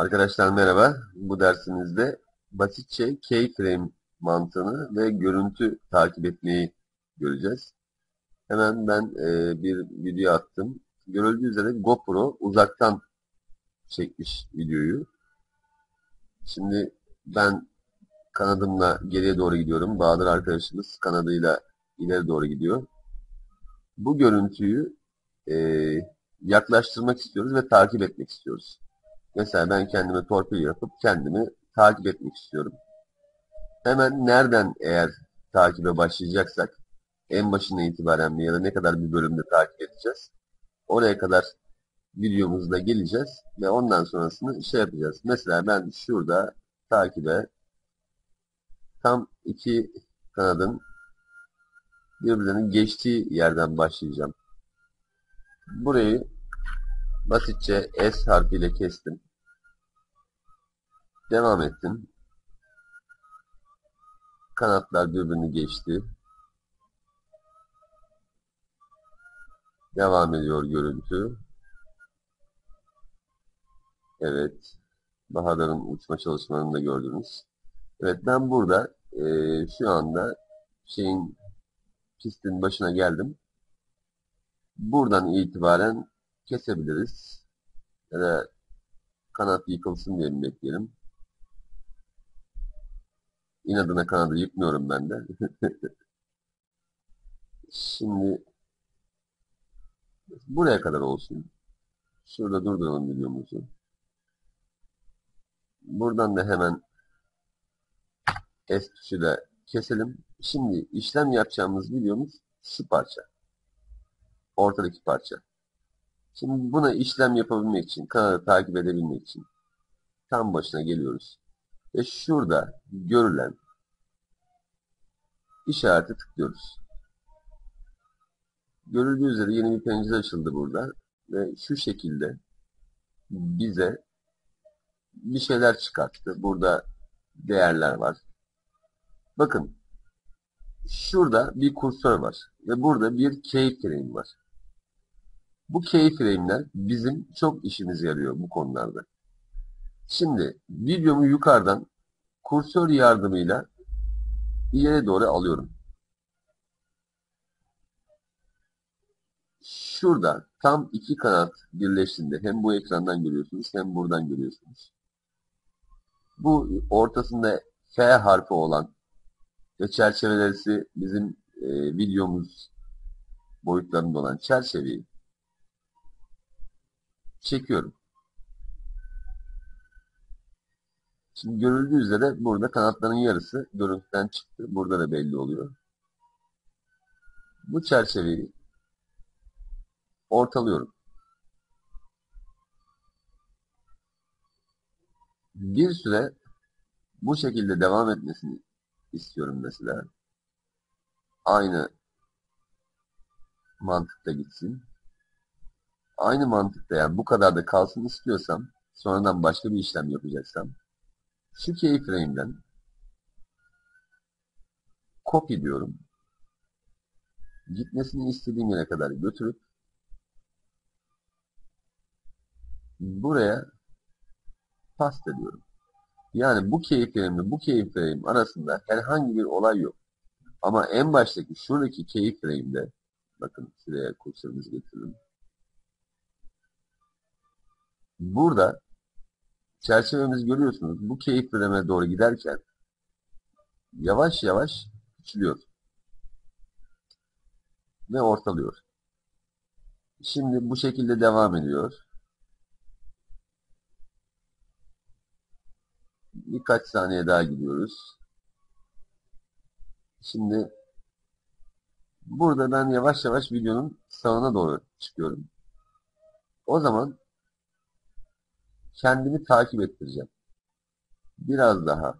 Arkadaşlar merhaba. Bu dersimizde basitçe keyframe mantığını ve görüntü takip etmeyi göreceğiz. Hemen ben e, bir video attım. Görüldüğü üzere GoPro uzaktan çekmiş videoyu. Şimdi ben kanadımla geriye doğru gidiyorum. Bahadır arkadaşımız kanadıyla ileri doğru gidiyor. Bu görüntüyü e, yaklaştırmak istiyoruz ve takip etmek istiyoruz. Mesela ben kendime torpil yapıp kendimi takip etmek istiyorum. Hemen nereden eğer takibe başlayacaksak en başına itibaren mi ya da ne kadar bir bölümde takip edeceğiz. Oraya kadar videomuzda geleceğiz ve ondan sonrasını şey yapacağız. Mesela ben şurada takibe tam iki kanadın birbirlerinin geçtiği yerden başlayacağım. Burayı basitçe S harfiyle kestim. Devam ettim. Kanatlar birbirini geçti. Devam ediyor görüntü. Evet. Bahadır'ın uçma çalışmalarını da gördünüz. Evet ben burada e, şu anda şeyin pistin başına geldim. Buradan itibaren kesebiliriz. Ya da kanat yıkılsın diye mi bekleyelim. İnadına kanadı yıkmıyorum ben de. Şimdi buraya kadar olsun. Şurada durduralım videomuzu. Buradan da hemen S tuşuyla keselim. Şimdi işlem yapacağımız videomuz şu parça. Ortadaki parça. Şimdi buna işlem yapabilmek için, kanalı takip edebilmek için tam başına geliyoruz. Ve şurada görülen işareti tıklıyoruz. Görüldüğü üzere yeni bir pencere açıldı burada. Ve şu şekilde bize bir şeyler çıkarttı. Burada değerler var. Bakın şurada bir kursör var. Ve burada bir keyframe var. Bu keyframe'ler bizim çok işimize yarıyor bu konularda. Şimdi videomu yukarıdan kursör yardımıyla ileri doğru alıyorum. Şurada tam iki kanat birleştiğinde hem bu ekrandan görüyorsunuz hem buradan görüyorsunuz. Bu ortasında F harfi olan ve çerçevelerisi bizim e, videomuz boyutlarında olan çerçeveyi çekiyorum. Şimdi görüldüğü üzere burada kanatların yarısı görüntüden çıktı. Burada da belli oluyor. Bu çerçeveyi ortalıyorum. Bir süre bu şekilde devam etmesini istiyorum mesela. Aynı mantıkta gitsin. Aynı mantıkta yani bu kadar da kalsın istiyorsam sonradan başka bir işlem yapacaksam şu keyframe'den copy diyorum. Gitmesini istediğim yere kadar götürüp buraya paste ediyorum. Yani bu keyframe ile bu keyframe arasında herhangi bir olay yok. Ama en baştaki şuradaki keyframe'de bakın şuraya kursorumuzu getirelim. Burada çerçevemizi görüyorsunuz. Bu keyif bölüme doğru giderken yavaş yavaş küçülüyor. Ve ortalıyor. Şimdi bu şekilde devam ediyor. Birkaç saniye daha gidiyoruz. Şimdi burada ben yavaş yavaş videonun sağına doğru çıkıyorum. O zaman kendimi takip ettireceğim. Biraz daha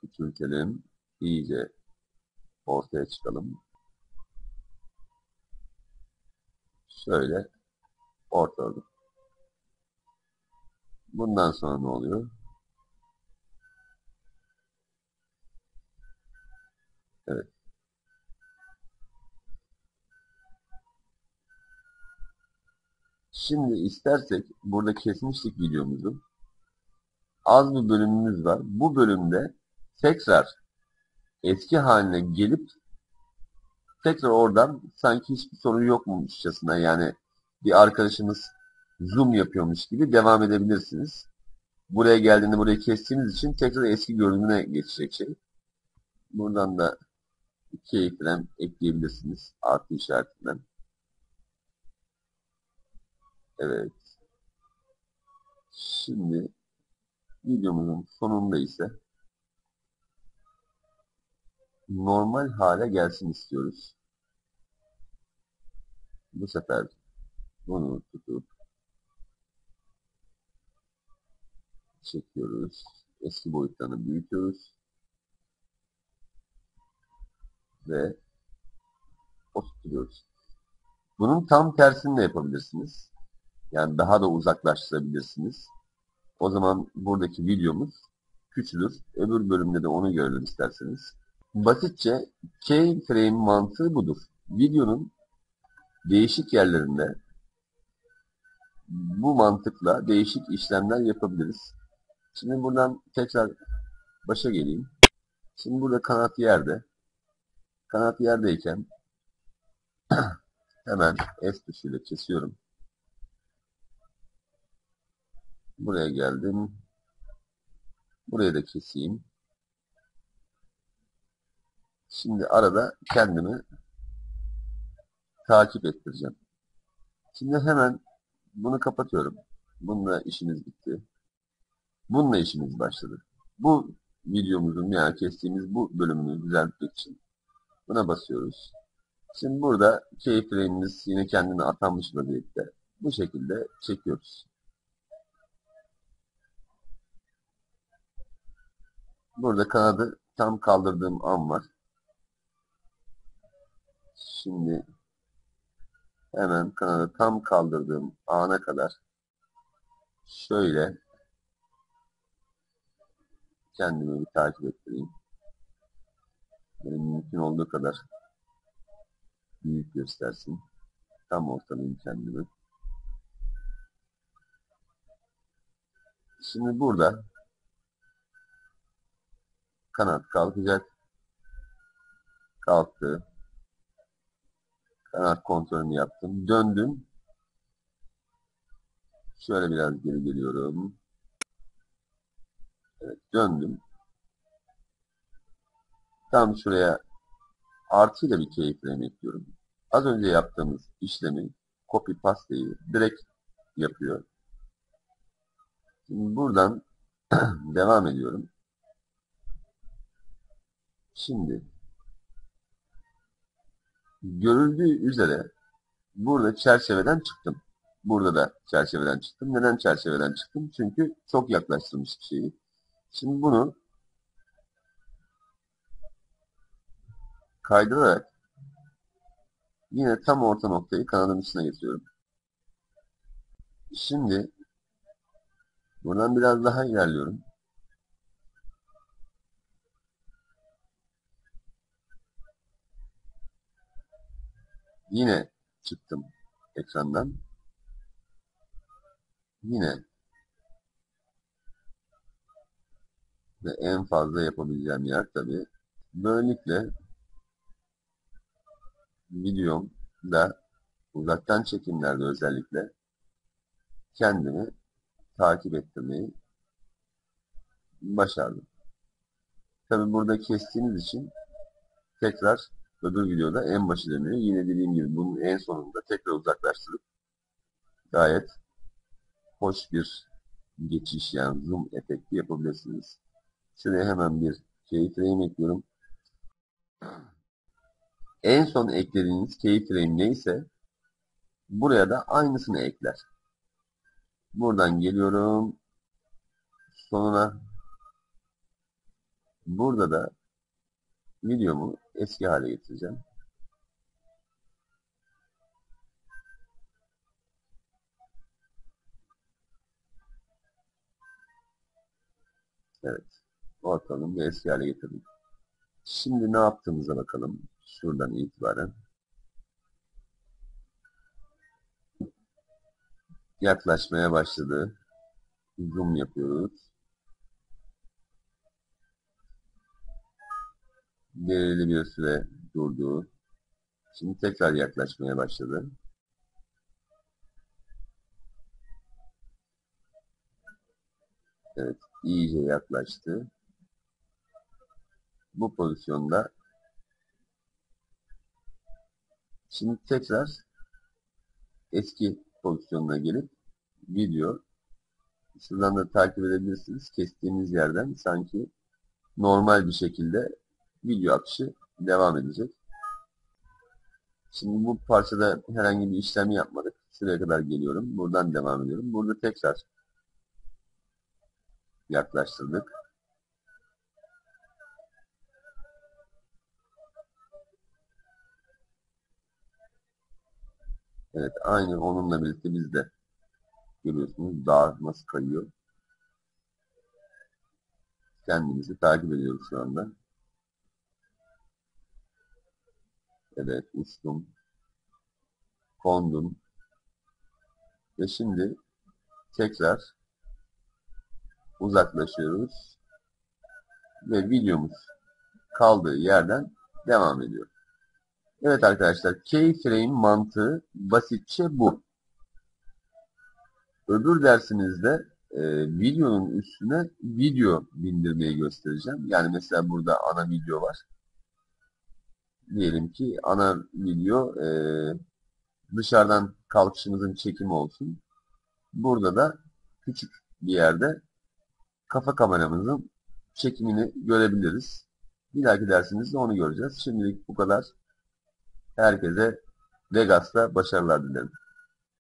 küçültelim. İyice ortaya çıkalım. Şöyle ortaladık. Bundan sonra ne oluyor? Şimdi istersek burada kesmiştik videomuzu. Az bir bölümümüz var. Bu bölümde tekrar eski haline gelip tekrar oradan sanki hiçbir sorun yokmuşçasına yani bir arkadaşınız zoom yapıyormuş gibi devam edebilirsiniz. Buraya geldiğinde burayı kestiğiniz için tekrar eski görünümüne geçecek şey. Buradan da keyiflen ekleyebilirsiniz artı işaretinden. Evet. Şimdi videomuzun sonunda ise normal hale gelsin istiyoruz. Bu sefer bunu tutup çekiyoruz. Eski boyutlarını büyütüyoruz. Ve oturtuyoruz. Bunun tam tersini de yapabilirsiniz. Yani daha da uzaklaştırabilirsiniz. O zaman buradaki videomuz küçülür. Öbür bölümde de onu görelim isterseniz. Basitçe keyframe mantığı budur. Videonun değişik yerlerinde bu mantıkla değişik işlemler yapabiliriz. Şimdi buradan tekrar başa geleyim. Şimdi burada kanat yerde. Kanat yerdeyken hemen S tuşuyla kesiyorum. Buraya geldim. Buraya da keseyim. Şimdi arada kendimi takip ettireceğim. Şimdi hemen bunu kapatıyorum. Bununla işimiz bitti. Bununla işimiz başladı. Bu videomuzun yani kestiğimiz bu bölümünü düzeltmek için buna basıyoruz. Şimdi burada keyframe'imiz yine kendine atanmış vaziyette. Bu şekilde çekiyoruz. Burada kanadı tam kaldırdığım an var. Şimdi hemen kanadı tam kaldırdığım ana kadar şöyle kendimi bir takip ettireyim. Benim mümkün olduğu kadar büyük göstersin. Tam ortalayayım kendimi. Şimdi burada kanat kalkacak. Kalktı. Kanat kontrolünü yaptım. Döndüm. Şöyle biraz geri geliyorum. Evet, döndüm. Tam şuraya artıyla bir keyifleme ekliyorum. Az önce yaptığımız işlemi copy paste'yi direkt yapıyor. Şimdi buradan devam ediyorum. Şimdi görüldüğü üzere burada çerçeveden çıktım. Burada da çerçeveden çıktım. Neden çerçeveden çıktım? Çünkü çok yaklaştırmıştık şeyi. Şimdi bunu kaydırarak yine tam orta noktayı kanadın içine getiriyorum. Şimdi buradan biraz daha ilerliyorum. Yine çıktım ekrandan. Yine ve en fazla yapabileceğim yer tabi. Böylelikle videomda uzaktan çekimlerde özellikle kendimi takip ettirmeyi başardım. Tabi burada kestiğiniz için tekrar öbür videoda en başı dönüyor. Yine dediğim gibi bunun en sonunda tekrar uzaklaştırıp gayet hoş bir geçiş yani zoom efekti yapabilirsiniz. Şuraya hemen bir keyframe ekliyorum. En son eklediğiniz keyframe neyse buraya da aynısını ekler. Buradan geliyorum. Sonuna burada da videomu eski hale getireceğim. Evet. Ortalım ve eski hale getirdim. Şimdi ne yaptığımıza bakalım. Şuradan itibaren. yaklaşmaya başladı. Zoom yapıyoruz. Belirli bir süre durdu. Şimdi tekrar yaklaşmaya başladı. Evet, iyice yaklaştı. Bu pozisyonda şimdi tekrar eski pozisyonuna gelip video şuradan da takip edebilirsiniz. Kestiğimiz yerden sanki normal bir şekilde video akışı devam edecek. Şimdi bu parçada herhangi bir işlem yapmadık. Şuraya kadar geliyorum. Buradan devam ediyorum. Burada tekrar yaklaştırdık. Evet, aynı onunla birlikte biz de görüyorsunuz dağ nasıl kayıyor. Kendimizi takip ediyoruz şu anda. Evet, uçtum. Kondum. Ve şimdi tekrar uzaklaşıyoruz. Ve videomuz kaldığı yerden devam ediyor. Evet arkadaşlar, keyframe mantığı basitçe bu. Öbür dersimizde e, videonun üstüne video bindirmeyi göstereceğim. Yani mesela burada ana video var. Diyelim ki ana video e, dışarıdan kalkışımızın çekimi olsun. Burada da küçük bir yerde kafa kameramızın çekimini görebiliriz. Bir dahaki dersimizde onu göreceğiz. Şimdilik bu kadar. Herkese Vegas'ta başarılar dilerim.